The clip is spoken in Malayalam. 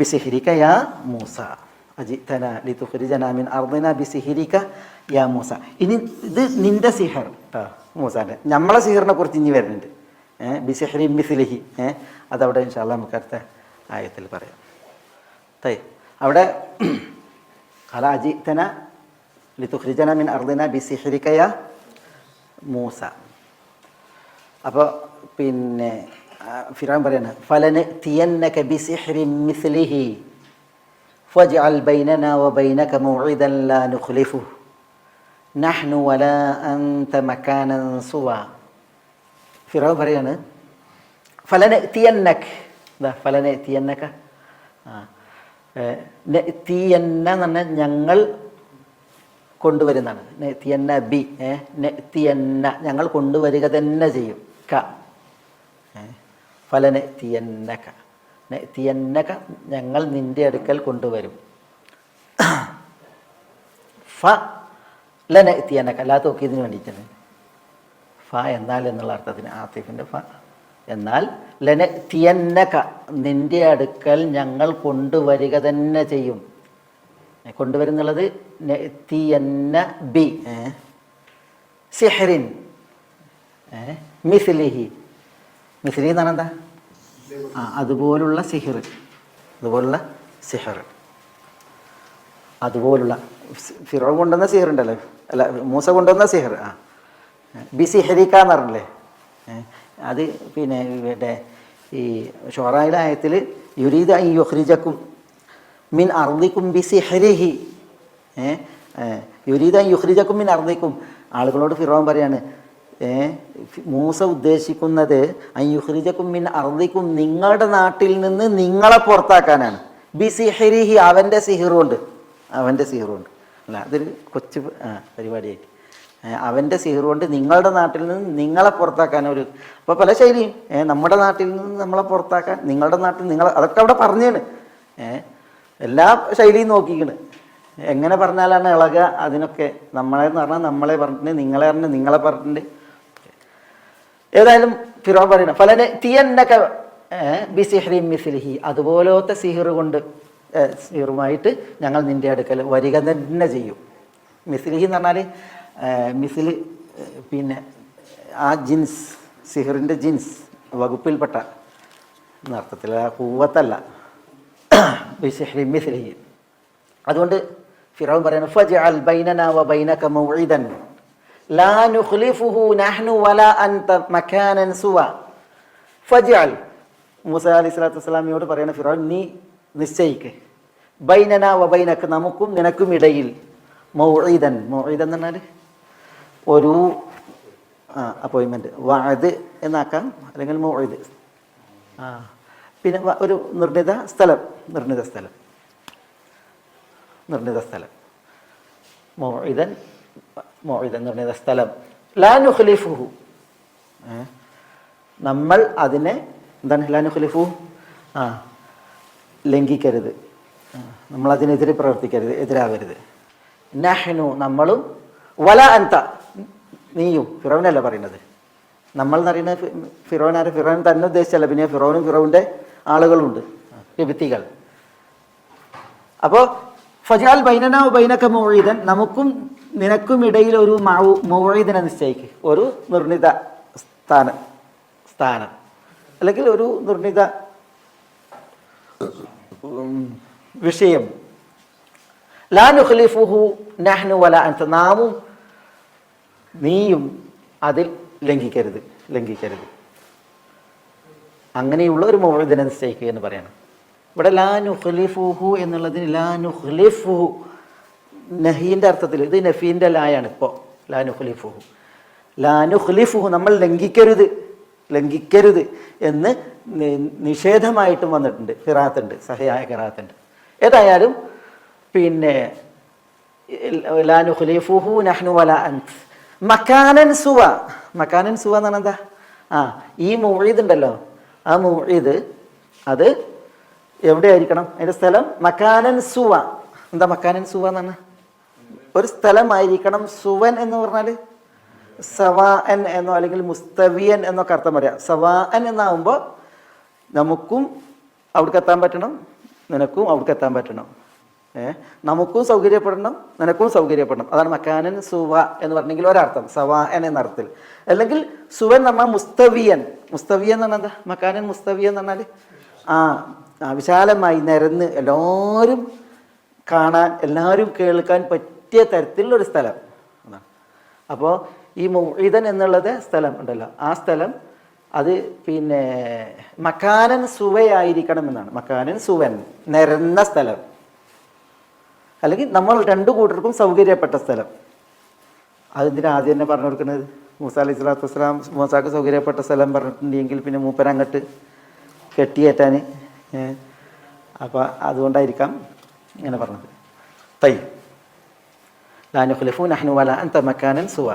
ബിസിഹിരിക്ക യാ മൂസ അജിത്തന ലിതുഖ്രിജന മിൻ അർദിന ബിസിഹിരിക്ക യാ മൂസ ഇനി ഇത് നിന്റെ സിഹർ മൂസ മൂസാന്റെ നമ്മളെ സിഹറിനെ കുറിച്ച് ഇനി വരുന്നുണ്ട്. ബിസിഹരി മിസിലിഹി. ഏഹ് അതവിടെ ഇൻഷാല്ല നമുക്ക് അടുത്ത ആയത്തിൽ പറയാം. തൈ അവിടെ കല അജിത്തന ലിതുഹ്രിജന മിൻ അർദിന ബിസിഹരിക്കയ മൂസ. അപ്പോൾ പിന്നെ ഫിറാൻ പറയാണ് ഫലന് തിയന്നക ബിസിഹ്രി മിസ്ലിഹി فاجعل بيننا وبينك موعدا لا نخلفه نحن ولا أنت مكانا سوى ഫിറോൻ പറയാണ് ഫലന എത്തിയന്നക് എന്താ ഫലന എത്തിയന്നക ആ എത്തിയന്ന എന്ന് പറഞ്ഞാൽ ഞങ്ങൾ കൊണ്ടുവരുന്നതാണ് നെത്തിയന്ന ബി ഏ നെത്തിയന്ന ഞങ്ങൾ കൊണ്ടുവരിക തന്നെ ചെയ്യും ക ഏ ഫലനെ തിയന്നക നെത്തിയന്നക ഞങ്ങൾ നിന്റെ അടുക്കൽ കൊണ്ടുവരും. ഫ ലന അല്ലാത്ത ഒക്കെ ഇതിന് വേണ്ടിയിട്ടാണ്. ഫ എന്നാൽ എന്നുള്ള അർത്ഥത്തിന് ആത്തിഫിന്റെ ഫ. എന്നാൽ ലന തിയന്നക നിന്റെ അടുക്കൽ ഞങ്ങൾ കൊണ്ടുവരിക തന്നെ ചെയ്യും. കൊണ്ടുവരുന്നുള്ളത് നെത്തിയന്ന ബി. സിഹറിൻ. മിസ്ലിഹി. മിസ്ലിഹി എന്നാണ് എന്താ? ആ അതുപോലുള്ള സിഹിർ അതുപോലുള്ള സിഹർ അതുപോലുള്ള ഫിറോ കൊണ്ടുവന്ന സിഹർ ഉണ്ടല്ലോ അല്ല മൂസ കൊണ്ടുവന്ന സിഹർ ആ. ബി സിഹരിക്ക എന്ന് പറഞ്ഞില്ലേ? അത് പിന്നെ ഇവിടെ ഈ ഷോറായിലെ ആയത്തിൽ യുരീദ് ഐ യുഹ്രിജക്കും മിൻ അർദിക്കും ബി സിഹരിഹി യുരീദ യുഹ്രിജക്കും മിൻ അർദിക്കും. ആളുകളോട് ഫിറോൻ പറയാണ് മൂസ ഉദ്ദേശിക്കുന്നത് അയ്യുഹ്രിജക്കും മിൻ അർദിക്കും നിങ്ങളുടെ നാട്ടിൽ നിന്ന് നിങ്ങളെ പുറത്താക്കാനാണ്. ബി സിഹരിഹി അവന്റെ സിഹിറുണ്ട്. അവന്റെ സിഹിറുണ്ട്. അല്ല അതൊരു കൊച്ചു പരിപാടിയായിട്ട്. അവന്റെ സിഹിറുണ്ട് നിങ്ങളുടെ നാട്ടിൽ നിന്ന് നിങ്ങളെ പുറത്താക്കാൻ ഒരു അപ്പോൾ പല ശൈലിയും. നമ്മുടെ നാട്ടിൽ നിന്ന് നമ്മളെ പുറത്താക്കാൻ നിങ്ങളുടെ നാട്ടിൽ നിങ്ങൾ അതൊക്കെ അവിടെ പറഞ്ഞാണ്. എല്ലാ ശൈലിയും നോക്കിക്കണ്. എങ്ങനെ പറഞ്ഞാലാണ് ഇളകുക? അതിനൊക്കെ നമ്മളെ എന്ന് പറഞ്ഞാൽ നമ്മളെ പറഞ്ഞിട്ട് നിങ്ങളെ പറഞ്ഞ് നിങ്ങളെ പറഞ്ഞിട്ട് ഏതായാലും ഫിറോൻ പറയണം ഫലനെ തീയന്നൊക്കെ ബിസിഹ്രി മിസിലിഹി. അതുപോലത്തെ സിഹിർ കൊണ്ട് സിഹിറുമായിട്ട് ഞങ്ങൾ നിന്റെ അടുക്കൽ വരിക തന്നെ ചെയ്യും. മിസിലിഹി എന്ന് പറഞ്ഞാൽ മിസിൽ പിന്നെ ആ ജിൻസ് സിഹിറിന്റെ ജിൻസ് വകുപ്പിൽപ്പെട്ട എന്നർത്ഥത്തിൽ കൂവത്തല്ല ബിസിഹ്രി മിസിലിഹി. അതുകൊണ്ട് ഫിറോൻ പറയുന്നു അൽ ബൈനന വ ബൈനക മൗഇദൻ. ലാ നുഖ്ലിഫുഹു നഹ്നു വലാ അൻത മകാനൻ സുവ. ഫജ്അൽ. മൂസ അലൈഹി സ്വലാത്തു വസ്സലാമിയോട് പറയുന്ന ഫിറോൻ നീ നിശ്ചയിക്ക്. ബൈനന വബൈനക്ക് നമുക്കും നിനക്കും ഇടയിൽ മൗഈദൻ മൗഈദൻ എന്ന് പറഞ്ഞാൽ ഒരു അപ്പോയിൻമെന്റ് വാത് എന്നാക്കാം അല്ലെങ്കിൽ മൗഈദ് ആ. പിന്നെ ഒരു നിർണിത സ്ഥലം. നിർണിത സ്ഥലം. നിർണിത സ്ഥലം. മോയിതൻ എന്ന് പറയുന്ന സ്ഥലം ലാനു ഖലീഫുഹു നമ്മൾ അതിനെ എന്താണ് ലാനു ഖലീഫു ആ ലംഘിക്കരുത്. അതിനെതിരെ പ്രവർത്തിക്കരുത് എതിരാവരുത്. നഹ്നു നമ്മളും വല അന്ത നീയും ഫിറോനല്ല പറയുന്നത്? നമ്മൾ എന്ന് പറയുന്നത് ഫിറോൻ ആരെ? ഫിറോൻ തന്നെ ഉദ്ദേശിച്ചല്ല. പിന്നെ ഫിറോനും ഫിറോവിന്റെ ആളുകളുണ്ട് വിഭിത്തികൾ അപ്പോൾ ഫജാൽ ബൈനന ബൈനക്ക മൗഴീദൻ നമുക്കും നിനക്കും ഇടയിൽ ഒരു മൗഴീദനെ നിശ്ചയിക്കുക ഒരു നിർണിത സ്ഥാനം സ്ഥാനം. അല്ലെങ്കിൽ ഒരു നിർണിത വിഷയം. ലാ നുഖ്ലിഫുഹു നഹ്നു വല അൻത. നാമും നീയും അതിൽ ലംഘിക്കരുത് ലംഘിക്കരുത്. അങ്ങനെയുള്ള ഒരു മൗഴദിനെ നിശ്ചയിക്കുക എന്ന് പറയണം. ഇവിടെ ലാ നുഖ്ലിഫുഹു എന്നുള്ളതിന് ലാ നുഖ്ലിഫുഹു നഹീന്റെ അർത്ഥത്തിൽ ഇത് നഫീന്റെ ലായാണ് ഇപ്പോൾ ലാ നുഖ്ലിഫുഹു. ലാ നുഖ്ലിഫുഹു നമ്മൾ ലംഘിക്കരുത് ലംഘിക്കരുത് എന്ന് നിഷേധമായിട്ടും വന്നിട്ടുണ്ട്. ഖിറാത്തുണ്ട് സഹയായ ഖിറാത്തുണ്ട്. ഏതായാലും പിന്നെ ലാ നുഖ്ലിഫുഹു നഹ്നു വല അൻസ്. മക്കാനൻ സുവ. മക്കാനൻ സുവ എന്ന് പറഞ്ഞാൽ എന്താ? ആ ഈ മൗഴീദ് ഉണ്ടല്ലോ. ആ മൗഴീദ് അത് എവിടെയായിരിക്കണം? അതിന്റെ സ്ഥലം മക്കാനൻ സുവ. എന്താ മക്കാനൻ സുവ എന്ന് പറഞ്ഞാൽ ഒരു സ്ഥലമായിരിക്കണം സുവൻ എന്ന് പറഞ്ഞാൽ സവാൻ എന്നോ അല്ലെങ്കിൽ മുസ്തവിയൻ എന്നൊക്കെ അർത്ഥം പറയാം. സവാൻ എന്നാവുമ്പോൾ നമുക്കും അവിടേക്ക് എത്താൻ പറ്റണം നിനക്കും അവിടേക്ക് എത്താൻ പറ്റണം. ഏ? നമുക്കും സൗകര്യപ്പെടണം നിനക്കും സൗകര്യപ്പെടണം. അതാണ് മക്കാനൻ സുവ എന്ന് പറഞ്ഞെങ്കിൽ ഒരർത്ഥം സവാൻ എന്ന അർത്ഥത്തിൽ. അല്ലെങ്കിൽ സുവൻ എന്ന് പറഞ്ഞാൽ മുസ്തവിയൻ. മുസ്തവിയൻ എന്ന് പറഞ്ഞാൽ എന്താ? മക്കാനൻ മുസ്തവിയൻ എന്ന് പറഞ്ഞാൽ ആ വിശാലമായി നിരന്ന് എല്ലാവരും കാണാൻ എല്ലാവരും കേൾക്കാൻ പറ്റിയ തരത്തിലുള്ളൊരു സ്ഥലം. അപ്പോൾ ഈ മൗഇദൻ എന്നുള്ളത് സ്ഥലം ഉണ്ടല്ലോ. ആ സ്ഥലം അത് പിന്നെ മക്കാനൻ സുവയായിരിക്കണം എന്നാണ് മക്കാനൻ സുവൻ നിരന്ന സ്ഥലം. അല്ലെങ്കിൽ നമ്മൾ രണ്ടു കൂട്ടർക്കും സൗകര്യപ്പെട്ട സ്ഥലം. അതെന്തിനാ ആദ്യം തന്നെ പറഞ്ഞു കൊടുക്കുന്നത്? മൂസ അലൈഹി സ്വലാത്തു വസ്സലാം മൂസാക്ക് സൗകര്യപ്പെട്ട സ്ഥലം പറഞ്ഞിട്ടുണ്ടെങ്കിൽ പിന്നെ മൂപ്പൻ അങ്ങോട്ട് കെട്ടിയേറ്റാൻ. അപ്പോൾ അതുകൊണ്ടായിരിക്കാം ഇങ്ങനെ പറഞ്ഞത്. തൈ. ലാനുഖ്ലിഫു നഹ്നു വല അൻത മക്കാനൻ സുവ